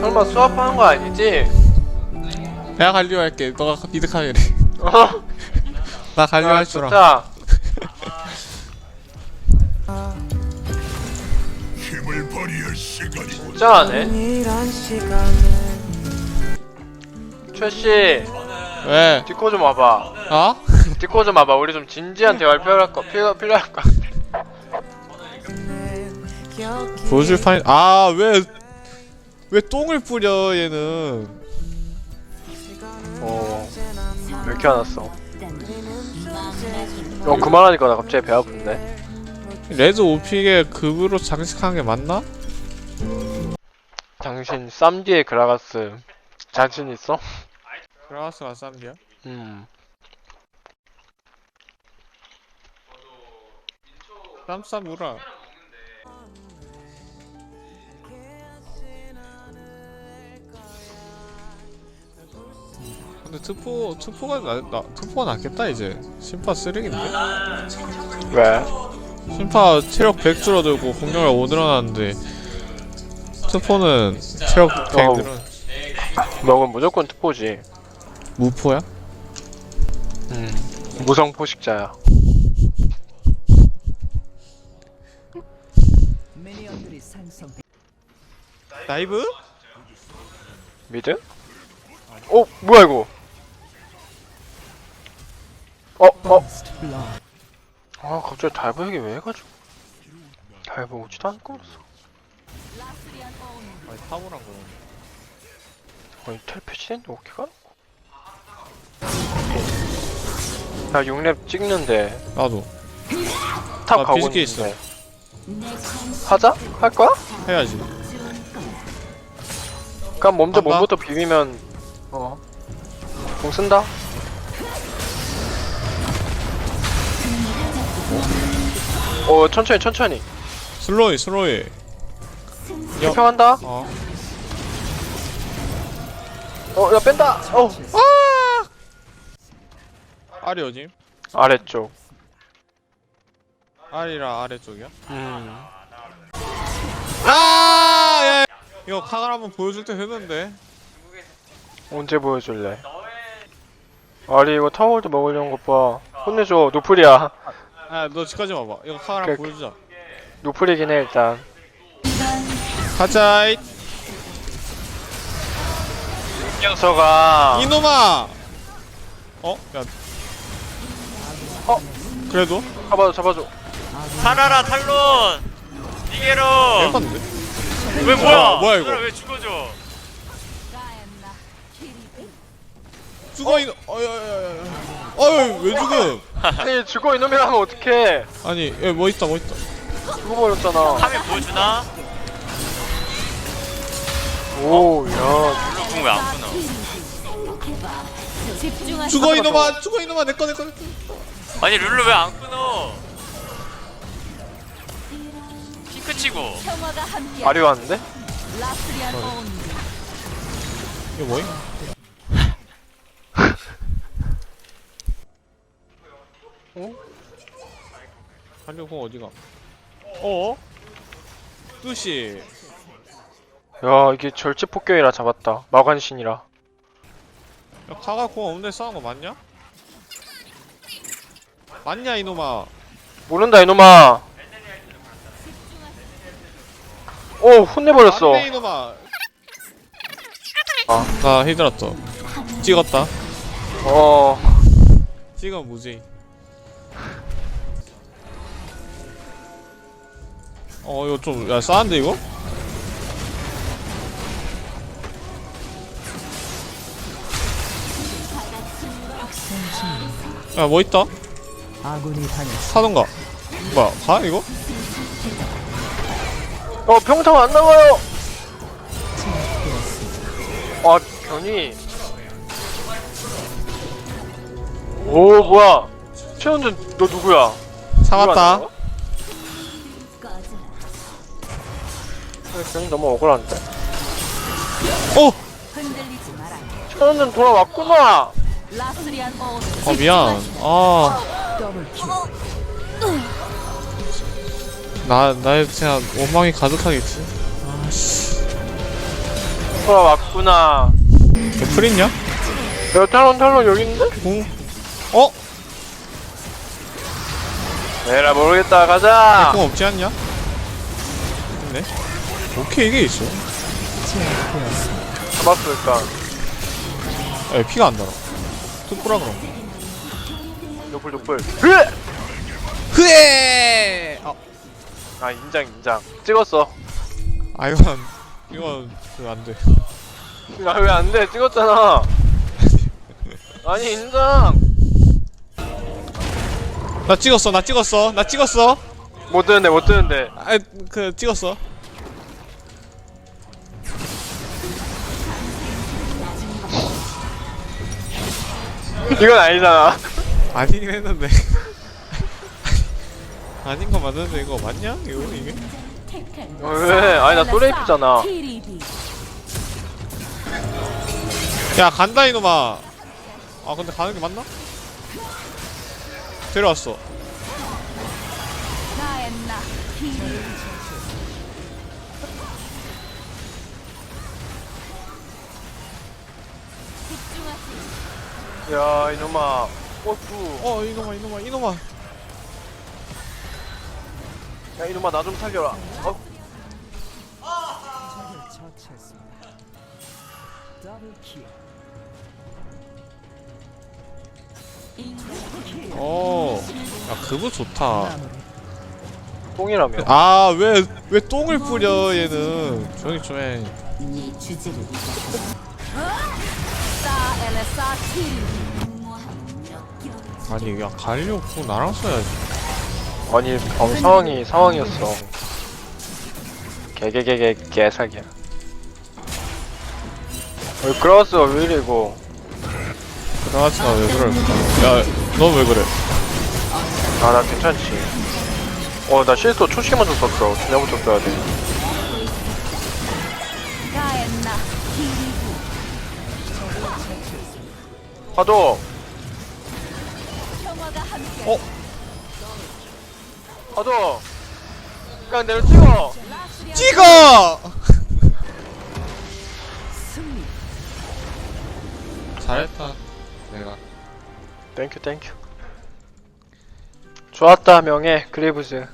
설마 수업하는 거 아니지? 내가 갈리오 할게. 너가 미드카메래. 어? 나 갈리오 아, 할줄 알아. 좋다. 힘을 발휘할 시간이 진짜 하네. 최씨, 왜? 디코 좀 와봐. 어? 디코 좀 와봐. 우리 좀 진지한 대화를 필요할 거 필요 필요할 거. 보여줄 파인. 아, 왜. 왜 똥을 뿌려, 얘는. 어. 왜 이렇게 안 왔어? 어 그만하니까 나 갑자기 배 아픈데. 레드 오픽에 급으로 장식하는 게 맞나? 당신 쌈디의 그라가스 자신 있어? 그라가스가 쌈이야? 음. 쌈쌈 우라. 근데 트포 트포가 나, 나 트포가 낫겠다 이제 심파 쓰레기인데 왜? 심파 체력 100 줄어들고 공격력 5 늘어나는데 트포는 체력 100 어우. 늘어 먹은 무조건 특보지. 무포야? 음. 무성 포식자야. 미니언들이 상성 다이브? 미드? 어 뭐야 이거? 어 어. 아 갑자기 달보 얘기 왜 해가지고? 달보 오지도 않을 거였어. 아니 타보란 거 아니 텔 패치됐는데 어떻게 가는 거? 나 6렙 찍는데 나도 탑나 가고 비즈게 있는데 하자? 할 거야? 해야지 그럼 먼저 한다? 몸부터 비비면 어. 공 쓴다. 어 천천히 천천히 슬로이 슬로이 여- 평한다. 어 어야 뺀다. 어 알이 어디? 아래쪽. 알이라 아래쪽이야? 음. 아! 야, 이거 카갈 한번 보여줄 때 됐는데 언제 보여줄래? 아리 이거 타월도 먹으려는 것 봐. 혼내줘. 노플이야. 아너 집까지 와봐 이거 그- 보여주자 노플이긴 해 일단. 가자 이 녀석아. 이놈아 어? 야 어? 그래도? 잡아줘 잡아줘. 살아라 탈론 니게로? 왜 뭐야 어, 뭐야, 이거? 왜 죽어줘 죽어 이놈 어여여여 어여 왜 죽음 아니 죽어 이놈이라 하면 어떡해. 아니 얘뭐 있다 뭐 있다 죽어버렸잖아. 카메 보여주나? 오, 야. 블루 궁 왜안 끊어 죽어 이놈아 죽어 이놈아 내꺼 내꺼 내꺼 아니 룰루 왜 안 끊어 핑크 치고 아리 왔는데? 이거 뭐임? 어? 한정공 어디가? 어? 뚜시 야, 이게 절제 폭격이라 잡았다. 마관신이라. 야 카가 공 없는데 싸운 거 맞냐? 맞냐 이놈아 모른다 이놈아. 오, 혼내버렸어. 맞네 이놈아 아. 나 히드라터 찍었다 어. 찍으면 무지 어 이거 좀 야 싸한데 이거? 야 뭐 있다? 아군이 당했어 사던가 뭐야 가 이거? 어, 평타가 안 나와요. 아, 변이. 오, 뭐야. 최원준, 너 누구야? 참았다 누구 이 너무 억울한데? 어! 최원준 돌아왔구나! 어 미안 아 나, 나의 그냥 원망이 가득하겠지. 아씨. 왔구나 풀 있냐? 야 탈론 탈론 여기 있는데? 공 어? 에라 모르겠다 가자 공 없지 않냐? 있네 오케이 이게 있어. 잡았을까 야 피가 안 달아. 툭구라 그럼. 노플 노플. 으! 흐에! 아, 아 인장 인장 찍었어. 아 이건 이건 그 안돼? 아 왜 안 돼? 찍었잖아. 아니 인장 나 찍었어 나 찍었어 나 찍었어. 못 뜨는데 못 뜨는데. 아그 찍었어 이건 아니잖아 아니긴 했는데 아닌 거 맞는데 이거 맞냐? 이거 이게? 어, 왜 아니 나 또레이프잖아 야 간다 이놈아 아 근데 가는 게 맞나? 데려왔어 야 이놈아 꽃두 어 이놈아 이놈아 이놈아 야 이놈아 나 좀 살려라 어? 적을 처치했습니다. 더블 킬. 어 야 그거 좋다 마무리. 똥이라며 아 왜 왜 똥을 뿌려 얘는 조용히 좀 해 아니 야 가려고 나랑 써야지. 아니 방 상황이 상황이었어. 개개개개 개사기야. 어, 그라스가 왜 이래 이거? 그라스가 왜 그럴까 야넌 왜 그래? 아나 괜찮지. 어나 실수 초시 먼저 썼어. 그냥부터 써야 돼 파도 어? 파도 그냥 내려 찍어. 찍어. 잘했다 내가. 땡큐 땡큐 좋았다 명예 그레이브즈